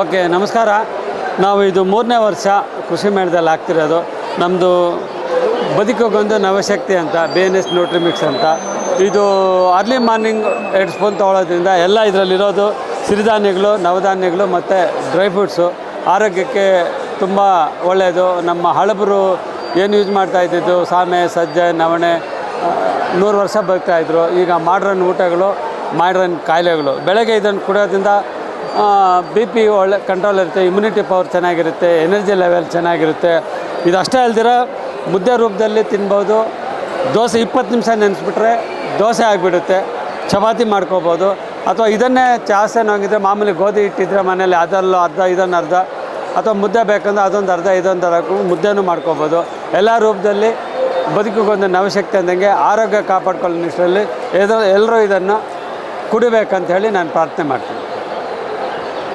Okay, ನಮಸ್ಕಾರ. ನಾವು ಇದು ಮೂರನೇ ವರ್ಷ ಕೃಷಿ ಮೇಳದಲ್ಲಿ ಆಗ್ತಿರೋದು. ನಮ್ಮದು ಬದುಕೋಗೊಂದು ನವಶಕ್ತಿ ಅಂತ, ಬಿ ಎನ್ ಎಸ್ ನ್ಯೂಟ್ರಿಮಿಕ್ಸ್ ಅಂತ. ಇದು ಅರ್ಲಿ ಮಾರ್ನಿಂಗ್ ಎರಡು ಸ್ಪೂನ್ ತೊಗೊಳೋದ್ರಿಂದ ಎಲ್ಲ ಇದರಲ್ಲಿರೋದು ಸಿರಿಧಾನ್ಯಗಳು, ನವಧಾನ್ಯಗಳು ಮತ್ತು ಡ್ರೈ ಫ್ರೂಟ್ಸು ಆರೋಗ್ಯಕ್ಕೆ ತುಂಬ ಒಳ್ಳೆಯದು ನಮ್ಮ ಹಳಬರು ಏನು ಯೂಸ್ ಮಾಡ್ತಾ ಇದ್ದಿದ್ದು, ಸಾಮೆ, ಸಜ್ಜೆ, ನವಣೆ, ನೂರು ವರ್ಷ ಬರ್ತಾಯಿದ್ರು ಈಗ ಮಾಡ್ರನ್ ಊಟಗಳು, ಮಾಡ್ರನ್ ಕಾಯಿಲೆಗಳು. ಬೆಳಗ್ಗೆ ಇದನ್ನು ಕುಡಿಯೋದ್ರಿಂದ ಬಿ ಪಿ ಒಳ್ಳೆ ಕಂಟ್ರೋಲ್ ಇರುತ್ತೆ ಇಮ್ಯುನಿಟಿ ಪವರ್ ಚೆನ್ನಾಗಿರುತ್ತೆ ಎನರ್ಜಿ ಲೆವೆಲ್ ಚೆನ್ನಾಗಿರುತ್ತೆ. ಇದಷ್ಟೇ ಅಲ್ದಿರ ಮುದ್ದೆ ರೂಪದಲ್ಲಿ ತಿನ್ಬೋದು. ದೋಸೆ ಇಪ್ಪತ್ತು ನಿಮಿಷ ನೆನೆಸ್ಬಿಟ್ರೆ ದೋಸೆ ಆಗಿಬಿಡುತ್ತೆ. ಚಪಾತಿ ಮಾಡ್ಕೋಬೋದು. ಅಥವಾ ಇದನ್ನೇ ಜಾಸ್ತಿ ನೋಗಿದ್ರೆ ಮಾಮೂಲಿ ಗೋಧಿ ಇಟ್ಟಿದ್ರೆ ಮನೇಲಿ ಅದರಲ್ಲೂ ಅರ್ಧ ಇದೊಂದು ಅರ್ಧ, ಅಥವಾ ಮುದ್ದೆ ಬೇಕಂದ್ರೆ ಅದೊಂದು ಅರ್ಧ, ಇದೊಂದು ಅರ್ಧ ಮುದ್ದೆನೂ ಮಾಡ್ಕೋಬೋದು. ಎಲ್ಲ ರೂಪದಲ್ಲಿ ಬದುಕಿಗೊಂದು ನವಶಕ್ತಿ ಅಂದಂಗೆ ಆರೋಗ್ಯ ಕಾಪಾಡ್ಕೊಳ್ಳೋ ನಿಟ್ಟಿನಲ್ಲಿ ಎಲ್ಲರೂ ಇದನ್ನು ಕುಡಿಬೇಕಂತ ಹೇಳಿ ನಾನು ಪ್ರಾರ್ಥನೆ ಮಾಡ್ತೀನಿ.